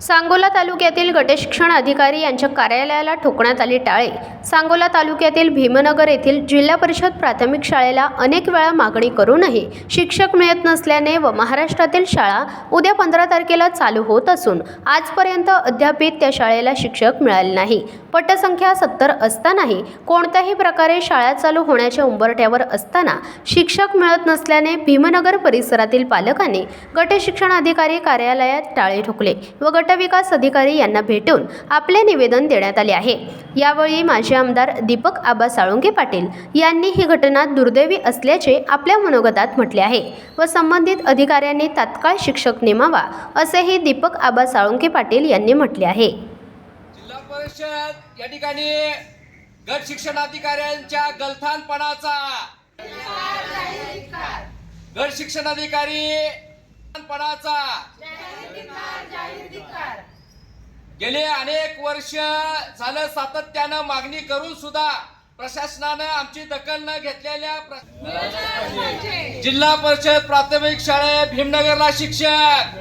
सांगोला तालुक्यातील गटशिक्षण अधिकारी यांच्या कार्यालयाला ठोकण्यात आली टाळे. सांगोला तालुक्यातील भीमनगर येथील जिल्हा परिषद प्राथमिक शाळेला अनेक वेळा मागणी करूनही शिक्षक मिळत नसल्याने व महाराष्ट्रातील शाळा उद्या पंधरा तारखेला चालू होत असून आजपर्यंत अद्यापित त्या शाळेला शिक्षक मिळाले नाही. पटसंख्या सत्तर असतानाही कोणत्याही प्रकारे शाळा चालू होण्याच्या उंबरठ्यावर असताना शिक्षक मिळत नसल्याने भीमनगर परिसरातील पालकांनी गटशिक्षण अधिकारी कार्यालयात टाळे ठोकले व गट गटविकास अधिकारी यांना भेटून आपले निवेदन देण्यात आले आहे. यावेळी माजी आमदार दीपक आबा साळुंके पाटील यांनी ही घटना दुर्दैवी असल्याचे आपल्या मनोगतात म्हटले आहे व संबंधित अधिकाऱ्यांनी तात्काळ शिक्षक नेमावा असेही दीपक आबा साळुंके पाटील यांनी म्हटले आहे. जिल्हा परिषद या ठिकाणी गट शिक्षणाधिकाऱ्यांच्या गलथानपणाचा गट शिक्षणाधिकारी पणाचा गेले अनेक वर्ष झालं सातत्यानं मागणी करून सुद्धा प्रशासनानं आमची दखल न घेतलेल्या जिल्हा परिषद प्राथमिक शाळा भीमनगरला शिक्षक.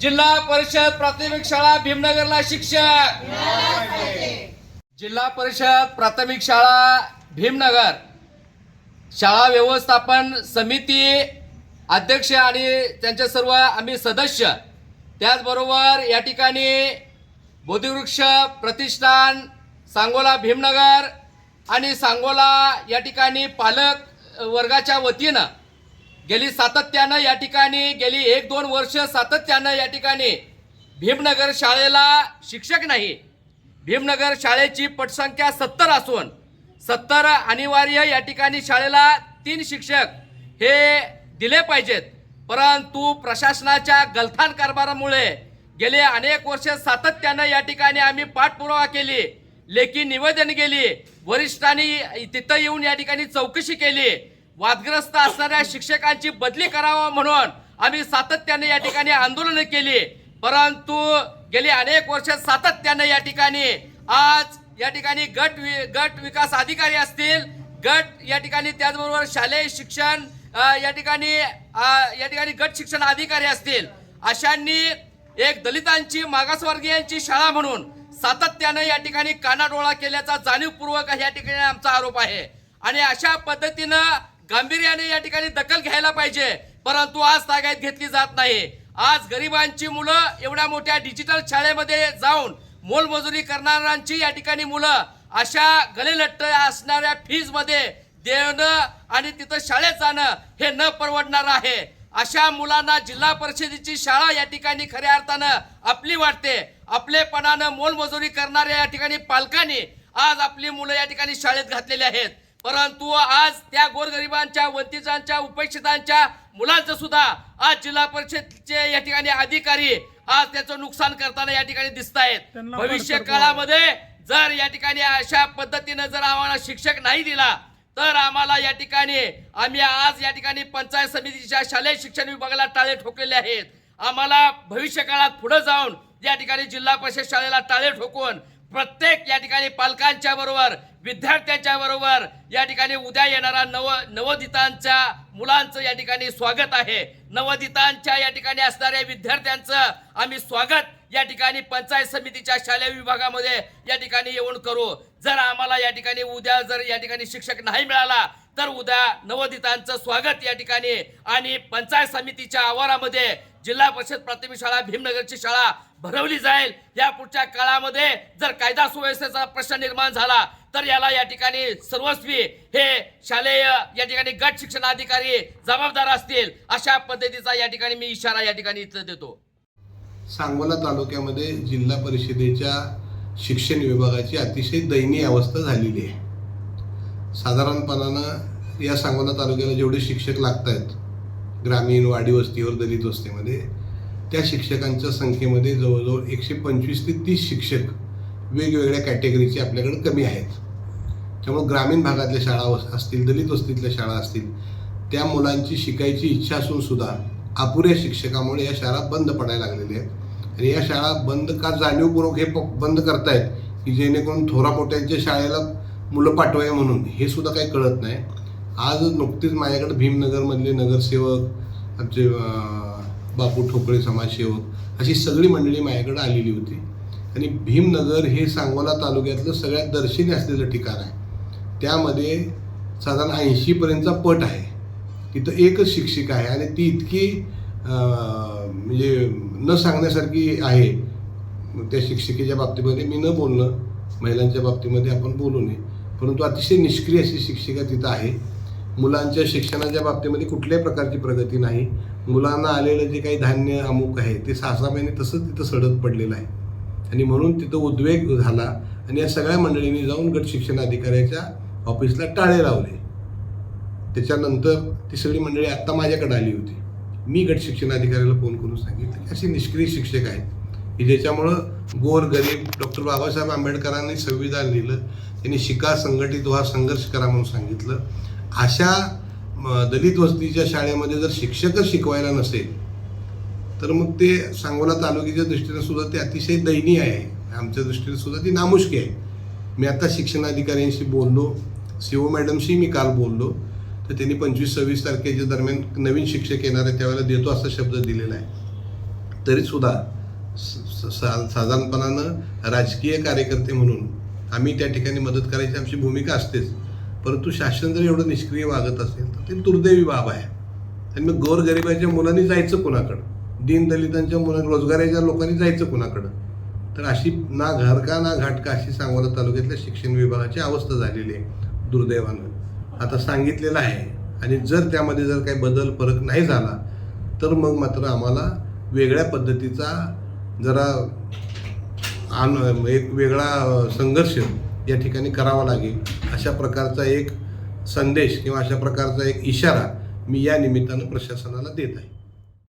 जिल्हा परिषद प्राथमिक शाळा भीमनगरला शिक्षक. जिल्हा परिषद प्राथमिक शाळा भीमनगर. शाळा व्यवस्थापन समिती अध्यक्ष आणि त्यांचे सर्व आम्ही सदस्य त्याचबरोबर या ठिकाणी बोधिवृक्ष प्रतिष्ठान सांगोला भीमनगर आणि सांगोला या ठिकाणी पालक वर्गाच्या वतीनं गेली सातत्यानं या ठिकाणी गेली एक दोन वर्ष सातत्यानं या ठिकाणी भीमनगर शाळेला शिक्षक नाही. भीमनगर शाळेची पटसंख्या सत्तर असून सत्तर अनिवार्य या ठिकाणी शाळेला तीन शिक्षक हे दिले पाहिजेत. परंतु प्रशासनाच्या गलथान कारभारामुळे गेले अनेक वर्ष सातत्यानं या ठिकाणी आम्ही पाठपुरावा केली लेखी निवेदन गेली वरिष्ठांनी तिथं येऊन या ठिकाणी चौकशी केली. वादग्रस्त असणाऱ्या शिक्षकांची बदली करावा म्हणून आम्ही सातत्याने या ठिकाणी आंदोलन केली. परंतु गेली अनेक वर्ष सातत्यानं या ठिकाणी आज या ठिकाणी गट वि- गट विकास अधिकारी असतील गट या ठिकाणी त्याचबरोबर शालेय शिक्षण या ठिकाणी या ठिकाणी गट शिक्षण अधिकारी असतील अशांनी एक दलितांची मागासवर्गीयांची शाळा म्हणून सातत्यानं या ठिकाणी कानाडोळा केल्याचा जाणीवपूर्वक या ठिकाणी आमचा आरोप आहे. आणि अशा पद्धतीनं गांभीर्याने या ठिकाणी दखल घ्यायला पाहिजे परंतु आज तागायत घेतली जात नाही. आज गरिबांची मुलं एवढ्या मोठ्या डिजिटल शाळेमध्ये जाऊन मोलमजुरी करणाऱ्यांची या ठिकाणी मुलं अशा गलेलट्ट असणाऱ्या फीजमध्ये देणं आणि तिथं शाळेत जाणं हे न परवडणार आहे. अशा मुलांना जिल्हा परिषदेची शाळा या ठिकाणी खऱ्या अर्थानं आपली वाटते. आपलेपणानं मोलमजुरी करणाऱ्या या ठिकाणी पालकांनी आज आपली मुलं या ठिकाणी शाळेत घातलेली आहेत. परंतु आज त्या गोरगरिबांच्या वंचितांच्या उपेक्षितांच्या मुलांचं सुद्धा आज जिल्हा परिषदचे या ठिकाणी अधिकारी आज त्याचं नुकसान करताना या ठिकाणी दिसत आहेत भविष्य काळामध्ये जर या ठिकाणी अशा पद्धतीनं जर आम्हाला शिक्षक नाही दिला तर आम्हाला या ठिकाणी आम्ही आज या ठिकाणी पंचायत समितीच्या शालेय शिक्षण विभागाला टाळे ठोकलेले आहेत. आम्हाला भविष्य काळात पुढे जाऊन या ठिकाणी जिल्हा परिषद शाळेला टाळे ठोकून प्रत्येक या ठिकाणी पालकांच्या बरोबर विद्यार्थ्यांच्या बरोबर या ठिकाणी उद्या येणारा नव नवोदितांच्या मुलांचं या ठिकाणी स्वागत आहे. नवोदितांच्या या ठिकाणी असणाऱ्या विद्यार्थ्यांचं आम्ही स्वागत या ठिकाणी पंचायत समितीच्या शालेय विभागामध्ये या ठिकाणी येऊन करू. जर आम्हाला या ठिकाणी उद्या जर या ठिकाणी शिक्षक नाही मिळाला तर उद्या नवोदितांचं स्वागत या ठिकाणी आणि पंचायत समितीच्या आवारामध्ये जिल्हा परिषद प्राथमिक शाळा भीमनगरची शाळा भरवली जाईल. या पुढच्या काळामध्ये जर कायदा सुव्यवस्थेचा प्रश्न निर्माण झाला तर याला या ठिकाणी सर्वस्वी हे शालेय या ठिकाणी गट शिक्षण अधिकारी जबाबदार असतील अशा पद्धतीचा या ठिकाणी मी इशारा या ठिकाणी इथं देतो. सांगोला तालुक्यामध्ये जिल्हा परिषदेच्या शिक्षण विभागाची अतिशय दयनीय अवस्था झालेली आहे. साधारणपणानं या सांगोला तालुक्याला जेवढे शिक्षक लागत आहेत ग्रामीण वाडी वस्तीवर दलित वस्तीमध्ये त्या शिक्षकांच्या संख्येमध्ये जवळजवळ एकशे पंचवीस ते तीस शिक्षक वेगवेगळ्या कॅटेगरीचे आपल्याकडे कमी आहेत. त्यामुळे ग्रामीण भागातल्या शाळा असतील दलित वस्तीतल्या शाळा असतील त्या मुलांची शिकायची इच्छा असूनसुद्धा अपुऱ्या शिक्षकामुळे या शाळा बंद पडायला लागलेल्या आहेत. आणि या शाळा बंद का जाणीवपूर्वक हे प- बंद करतायत की जेणेकरून थोरा मोठ्यांच्या शाळेला मुलं पाठवाय म्हणून? हे सुद्धा काही कळत नाही. आज नुकतीच माझ्याकडे भीमनगरमधले नगरसेवक आमचे बापू ठोकळे समाजसेवक अशी सगळी मंडळी माझ्याकडे आलेली होती. आणि भीमनगर हे सांगोला तालुक्यातलं सगळ्यात दर्शनी असलेलं ठिकाण आहे. त्यामध्ये साधारण ऐंशीपर्यंतचा पट आहे. तिथं एकच शिक्षिका आहे आणि ती इतकी म्हणजे न सांगण्यासारखी आहे. त्या शिक्षिकेच्या बाबतीमध्ये मी न बोलणं महिलांच्या बाबतीमध्ये आपण बोलू नये. परंतु अतिशय निष्क्रिय अशी शिक्षिका तिथं आहे. मुलांच्या शिक्षणाच्या बाबतीमध्ये कुठल्याही प्रकारची प्रगती नाही. मुलांना आलेलं जे काही धान्य अमुक आहे ते सहा सहा महिने तसंच तिथं सडत पडलेलं आहे. आणि म्हणून तिथं उद्वेग झाला आणि या सगळ्या मंडळींनी जाऊन गट शिक्षण अधिकाऱ्याच्या ऑफिसला टाळे लावले. त्याच्यानंतर ती सगळी मंडळी आत्ता माझ्याकडे आली होती. मी गट शिक्षण अधिकाऱ्याला फोन करून सांगितलं की असे निष्क्रिय शिक्षक आहेत की ज्याच्यामुळं गोर गरीब डॉक्टर बाबासाहेब आंबेडकरांनी संविधान लिहिलं त्यांनी शिका संघटित व्हा संघर्ष करा म्हणून सांगितलं. अशा दलित वस्तीच्या शाळेमध्ये जर शिक्षकच शिकवायला नसेल तर मग ते सांगोला तालुक्याच्या दृष्टीने सुद्धा ते अतिशय दयनीय आहे. आमच्या दृष्टीने सुद्धा ती नामुष्की आहे. मी आता शिक्षणाधिकाऱ्यांशी बोललो. सी ओ मॅडमशी मी काल बोललो. तर त्यांनी पंचवीस सव्वीस तारखेच्या दरम्यान नवीन शिक्षक येणार आहे त्यावेळेला देतो असा शब्द दिलेला आहे. तरीसुद्धा स- स- सा साधारणपणानं राजकीय कार्यकर्ते म्हणून आम्ही त्या ठिकाणी मदत करायची आमची भूमिका असतेच. परंतु शासन जर एवढं निष्क्रिय वागत असेल तर ते दुर्दैवी बाब आहे. आणि मग गोरगरिबाच्या मुलांनी जायचं कुणाकडं? दीनदलितांच्या मुला रोजगाराच्या लोकांनी जायचं कुणाकडं? तर अशी ना घरका ना घाटका अशी सांगोला तालुक्यातल्या शिक्षण विभागाची अवस्था झालेली आहे दुर्दैवानं. आता सांगितलेलं आहे. आणि जर त्यामध्ये जर काही बदल फरक नाही झाला तर मग मात्र आम्हाला वेगळ्या पद्धतीचा जरा आन एक वेगळा संघर्ष या ठिकाणी करावा लागेल. अशा प्रकारचा एक संदेश किंवा अशा प्रकारचा एक इशारा मी या निमित्तानं प्रशासनाला देत आहे.